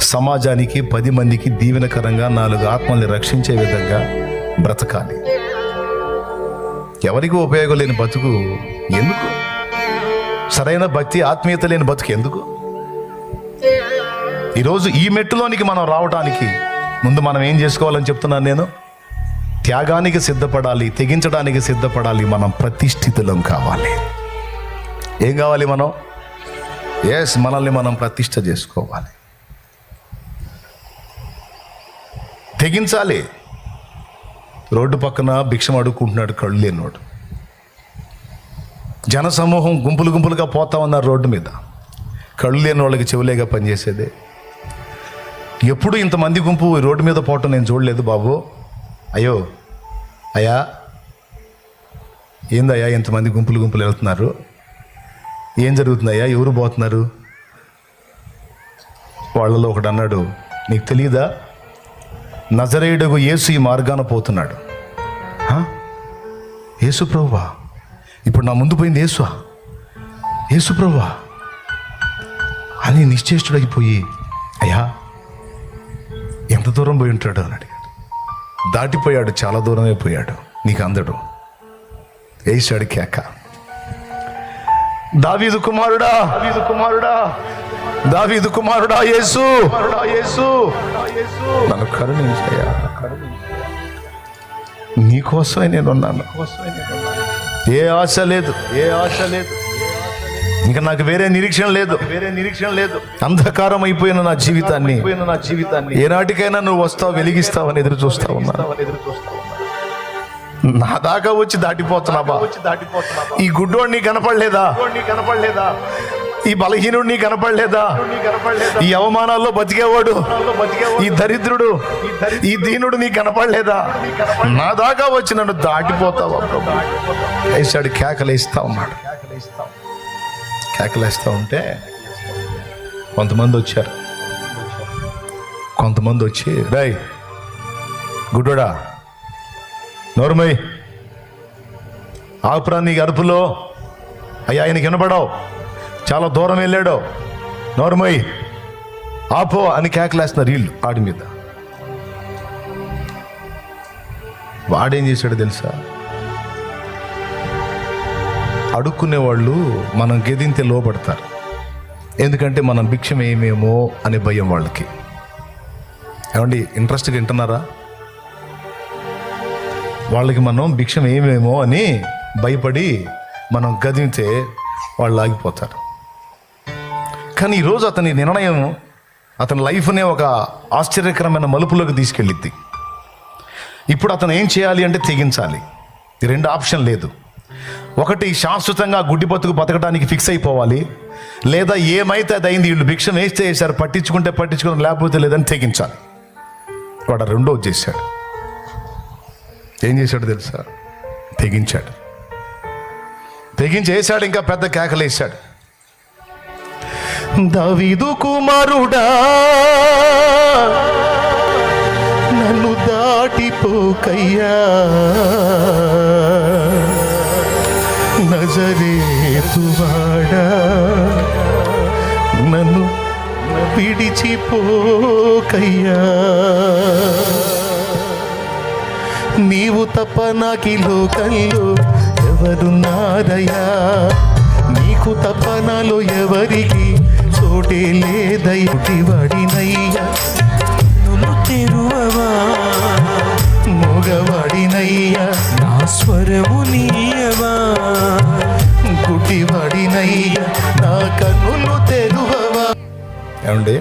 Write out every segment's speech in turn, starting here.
సమాజానికి పది మందికి దీవెనకరంగా నాలుగు ఆత్మల్ని రక్షించే విధంగా బ్రతకాలి. ఎవరికి ఉపయోగం లేని బతుకు ఎందుకు? సరైన భక్తి ఆత్మీయత లేని బతుకు ఎందుకు? ఈరోజు ఈ మెట్టులోనికి మనం రావడానికి ముందు మనం ఏం చేసుకోవాలని చెప్తున్నాను నేను? త్యాగానికి సిద్ధపడాలి తెగించడానికి సిద్ధపడాలి మనం ప్రతిష్ఠితులం కావాలి. ఏం కావాలి మనం? ఎస్ మనల్ని మనం ప్రతిష్ట చేసుకోవాలి. తెగించాలి. రోడ్డు పక్కన భిక్షం అడుక్కుంటున్నాడు కళ్ళు లేనివాడు. జన సమూహం గుంపులు గుంపులుగా పోతా ఉన్నారు రోడ్డు మీద. కళ్ళు లేని వాళ్ళకి చెవులేగా పనిచేసేదే. ఎప్పుడు ఇంతమంది గుంపు రోడ్డు మీద పోవటం నేను చూడలేదు బాబు. అయ్యో అయ్యా ఏందయ్యా ఇంతమంది గుంపులు గుంపులు వెళ్తున్నారు? ఏం జరుగుతుందయ్యా? ఎవరు పోతున్నారు? వాళ్ళలో ఒకడు అన్నాడు నీకు తెలియదా నజరేయుడుగు యేసు ఈ మార్గాన పోతున్నాడు. యేసు ప్రభువా ఇప్పుడు నా ముందు పోయింది యేసు. యేసు ప్రభువా అని నిశ్చేష్టుడైపోయి అయ్యా ఎంత దూరం పోయి ఉంటాడు అని అడిగాడు. దాటిపోయాడు చాలా దూరమే పోయాడు నీకు అందడు. వేసాడు కేక. దావీదు కుమారుడా! దావీదు కుమారుడా! దావీదు కుమారుడా యేసు. నన్ను కరుణించయ్యా నీకోసమే నేను ఉన్నాను ఏ ఆశ లేదు. ఏ ఆశ లేదు. ఇంకా నాకు వేరే నిరీక్షణ లేదు. వేరే నిరీక్షణ లేదు. అంధకారం అయిపోయిన నా జీవితాన్ని నా జీవితాన్ని ఏనాటికైనా నువ్వు వస్తావు వెలిగిస్తావని ఎదురు చూస్తా ఉన్నా. ఎదురు చూస్తా నా దాకా వచ్చి దాటిపోతున్నావా? వచ్చి దాటిపోతున్నావా? ఈ గుడ్డోడు నీ కనపడలేదా? కనపడలేదా? ఈ బలహీనుడు నీ కనపడలేదా? ఈ అవమానాల్లో బతికేవాడు ఈ దరిద్రుడు ఈ దీనుడు నీ కనపడలేదా? నా దాకా వచ్చి నన్ను దాటిపోతావా ప్రభు? వేసాడు కేకలేస్తా ఉన్నాడు. కేకలేస్తా ఉంటే కొంతమంది వచ్చారు. కొంతమంది వచ్చి రై గుడ్డోడా నోరుమై ఆపురా నీ అరుపులో. అయ్యా ఆయన కనపడవు చాలా దూరం వెళ్ళాడు. నోరుమై ఆపో అని కేకలేస్తున్నారు వీళ్ళు ఆడి మీద. వాడేం చేశాడు తెలుసా? అడుక్కునే వాళ్ళు మనం గెదింతే లోపడతారు. ఎందుకంటే మనం భిక్షం ఏమేమో అనే భయం వాళ్ళకి. ఏమండి ఇంట్రెస్ట్గా వింటున్నారా? వాళ్ళకి మనం భిక్షం ఏమేమో అని భయపడి మనం గదింతే వాళ్ళు ఆగిపోతారు. కానీ ఈరోజు అతని నిర్ణయం అతని లైఫ్నే ఒక ఆశ్చర్యకరమైన మలుపులోకి తీసుకెళ్ళిద్ది. ఇప్పుడు అతను ఏం చేయాలి అంటే తెగించాలి. ఈ రెండు ఆప్షన్ లేదు. ఒకటి శాశ్వతంగా గుడ్డి బతుకు బతకడానికి ఫిక్స్ అయిపోవాలి. లేదా ఏమైతే అది అయింది వీళ్ళు భిక్షం వేస్తే వేశారు పట్టించుకుంటే పట్టించుకుని లేకపోతే లేదని తెగించాలి. వాడు రెండో చేశాడు. ఏం చేశాడు తెలుసా? తెగించాడు. తెగించేశాడు ఇంకా పెద్ద కేకలేసాడు దవిదు కుమారుడా నన్ను దాటిపోకయ్యా. నజరేతువాడా నన్ను విడిచిపోకయ్యా. నీవు తప్ప నాకి లోకంలో ఎవరున్నారయ్యా? నాకు తపనలో ఎవరికి చోటే లేదయ్యుటి వడినయ్యా తెరువవా మగవాడినయ్యా. నా స్వరము నీయవా? గుడ్డివాడినయ్యా. నా కన్నులు తెరువవా? ఏమండి?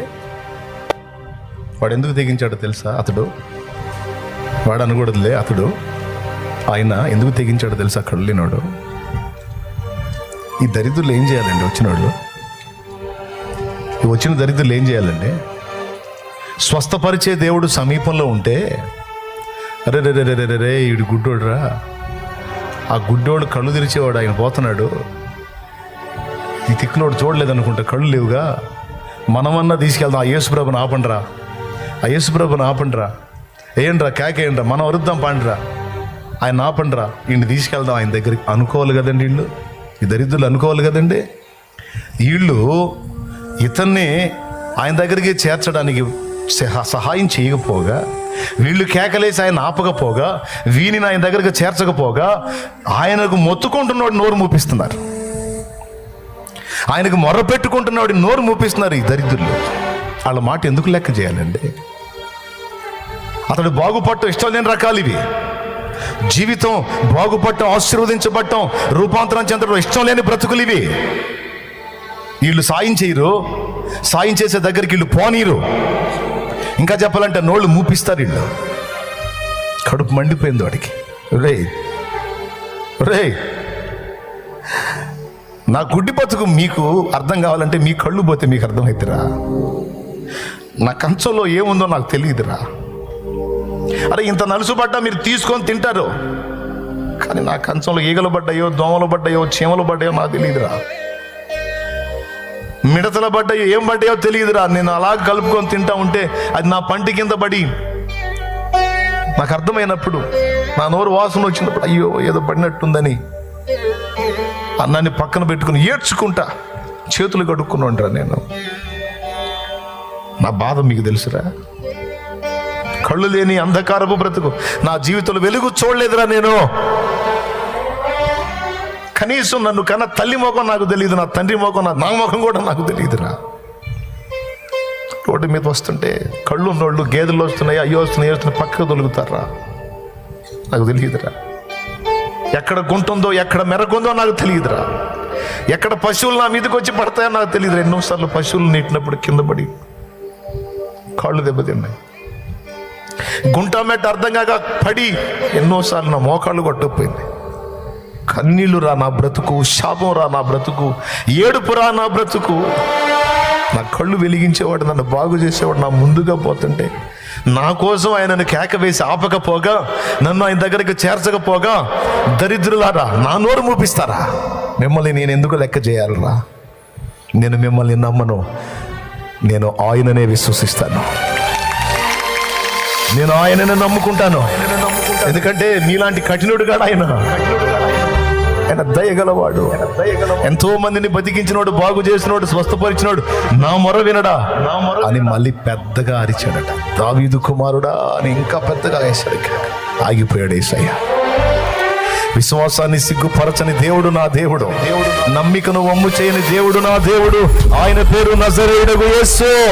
వాడు ఎందుకు తెగించాడో తెలుసా అతడు? వాడు అనకూడదులే అతడు. ఆయన ఎందుకు తెగించాడో తెలుసా అక్కడ లేనాడు ఈ దరిద్రులు ఏం చేయాలండి వచ్చినోళ్ళు? ఈ వచ్చిన దరిద్రులు ఏం చేయాలండి? స్వస్థపరిచే దేవుడు సమీపంలో ఉంటే అరే రే రే రే రే ఈడు గుడ్డోడురా. ఆ గుడ్డోడు కళ్ళు తెరిచేవాడు ఆయన పోతున్నాడు. ఈ తిక్కులోడు చూడలేదనుకుంటా కళ్ళు లేవుగా. మనమన్నా తీసుకెళ్దాం ఆ యేసుప్రభుని ఆపండిరా. ఆ యేసుప్రభుని ఆపండిరా. వేయండిరా కేకేయండిరా మనం వరుద్దాం పాండిరా. ఆయన ఆపండిరా ఈయన తీసుకెళ్దాం ఆయన దగ్గరికి అనుకోవాలి కదండి వీళ్ళు. ఈ దరిద్రులు అనుకోవాలి కదండి. వీళ్ళు ఇతన్ని ఆయన దగ్గరికి చేర్చడానికి సహ- సహాయం చేయకపోగా వీళ్ళు కేకలేసి ఆయన ఆపకపోగా వీనిని ఆయన దగ్గరికి చేర్చకపోగా ఆయనకు మొత్తుకుంటున్నవాడు నోరు మూపిస్తున్నారు. ఆయనకు మొర్ర పెట్టుకుంటున్నవాడు నోరు మూపిస్తున్నారు ఈ దరిద్రులు. వాళ్ళ మాట ఎందుకు లెక్క చేయాలండి? అతడు బాగుపడటం ఇష్టం లేని రకాలు ఇవి. జీవితం బాగుపడటం ఆశీర్వదించబడటం రూపాంతరం చెందడం ఇష్టం లేని బ్రతుకులు ఇవి. వీళ్ళు సాయం చేయరు. సాయం చేసే దగ్గరికి వీళ్ళు పోనీరు. ఇంకా చెప్పాలంటే నోళ్ళు మూపిస్తారు వీళ్ళు. కడుపు మండిపోయింది వాడికి. రే రే నా గుడ్డి బతుకు మీకు అర్థం కావాలంటే మీ కళ్ళు పోతే మీకు అర్థమవుతురా నా కంచంలో ఏముందో నాకు తెలియదురా. అరే ఇంత నలుసు పడ్డా మీరు తీసుకొని తింటారు. కానీ నా కంచంలో ఈగలు పడ్డాయో దోమలు పడ్డాయో చీమలు పడ్డాయో నాకు తెలియదురా. మిడతల పడ్డాయో ఏం పడ్డాయో తెలియదురా. నేను అలా కలుపుకొని తింటా ఉంటే అది నా పంటి కింద పడి. నాకు అర్థమైనప్పుడు నా నోరు వాసన వచ్చినప్పుడు అయ్యో ఏదో పడినట్టుందని అన్నాన్ని పక్కన పెట్టుకుని ఏడ్చుకుంటా చేతులు కడుక్కుని ఉంటా నేను. నా బాధ మీకు తెలుసురా? కళ్ళు లేని అంధకారపు బ్రతుకు. నా జీవితంలో వెలుగు చూడలేదురా నేను. కనీసం నన్ను కన్నా తల్లి ముఖం నాకు తెలియదు నా తండ్రి ముఖం నా నా ముఖం కూడా నాకు తెలియదురా రోడ్డు మీద వస్తుంటే కళ్ళు ఉన్నోళ్ళు గేదెలు వస్తున్నాయి అయ్యో వస్తున్నాయి వస్తున్నాయి పక్కకు తొలుగుతారా నాకు తెలియదురా ఎక్కడ గుంటుందో ఎక్కడ మెరగుందో నాకు తెలియదురా ఎక్కడ పశువులు నా మీదకి వచ్చి పడతాయో నాకు తెలియదు ఎన్నోసార్లు పశువులు నీటినప్పుడు కింద పడి కాళ్ళు దెబ్బతిన్నాయి. గుంట మెట్ట అర్థం కాక పడి ఎన్నోసార్లు నా మోకాళ్ళు కొట్టుకుపోయింది. కన్నీళ్ళు రా నా బ్రతుకు శాపం రా నా బ్రతుకు ఏడుపు రా నా బ్రతుకు. నా కళ్ళు వెలిగించేవాడు నన్ను బాగు చేసేవాడు నా ముందుగా పోతుంటే నా కోసం ఆయనను కేక వేసి ఆపకపోగా నన్ను ఆయన దగ్గరికి చేర్చకపోగా దరిద్రులారా నా నోరు మూపిస్తారా? మిమ్మల్ని నేను ఎందుకు లెక్క చేయాలరా? నేను మిమ్మల్ని నమ్మను. నేను ఆయననే విశ్వసిస్తాను. నేను ఆయనను నమ్ముకుంటాను. ఎందుకంటే నీలాంటి కఠినుడు కాడు ఆయన. ఆయన దయగలవాడు. ఎంతో మందిని బతికించినోడు బాగు చేసినోడు స్వస్థపరిచినోడు నా మొర వినడా? నా అని మళ్ళీ పెద్దగా అరిచాడట. దావీదు కుమారుడా అని ఇంకా పెద్దగా వేశాడు ఆగిపోయాడు ఏసయ్య. విశ్వాసాన్ని సిగ్గుపరచని దేవుడు నా దేవుడు. నమ్మికను వమ్ము చేయని దేవుడు నా దేవుడు. ఆయన పేరు నజరేయుడగు యేసు.